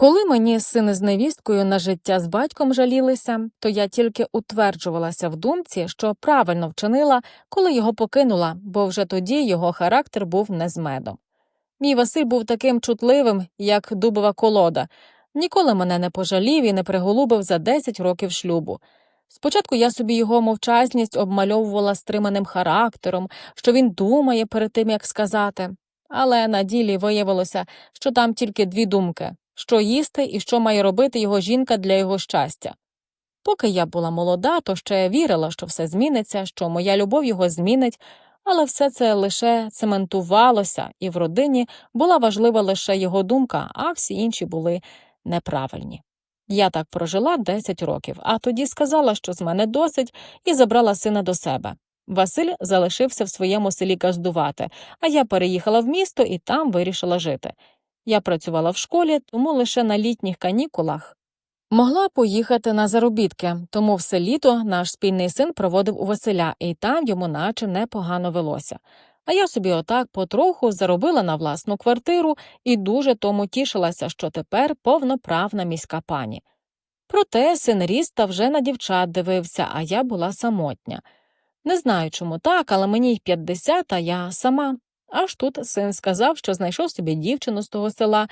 Коли мені сини з невісткою на життя з батьком жалілися, то я тільки утверджувалася в думці, що правильно вчинила, коли його покинула, бо вже тоді його характер був не з медом. Мій Василь був таким чутливим, як дубова колода, ніколи мене не пожалів і не приголубив за 10 років шлюбу. Спочатку я собі його мовчазність обмальовувала стриманим характером, що він думає перед тим, як сказати. Але на ділі виявилося, що там тільки дві думки що їсти і що має робити його жінка для його щастя. Поки я була молода, то ще вірила, що все зміниться, що моя любов його змінить, але все це лише цементувалося, і в родині була важлива лише його думка, а всі інші були неправильні. Я так прожила 10 років, а тоді сказала, що з мене досить, і забрала сина до себе. Василь залишився в своєму селі газдувати, а я переїхала в місто і там вирішила жити. Я працювала в школі, тому лише на літніх канікулах могла поїхати на заробітки, тому все літо наш спільний син проводив у Василя, і там йому наче непогано велося. А я собі отак потроху заробила на власну квартиру і дуже тому тішилася, що тепер повноправна міська пані. Проте син ріс та вже на дівчат дивився, а я була самотня. Не знаю, чому так, але мені й 50, а я сама. Аж тут син сказав, що знайшов собі дівчину з того села,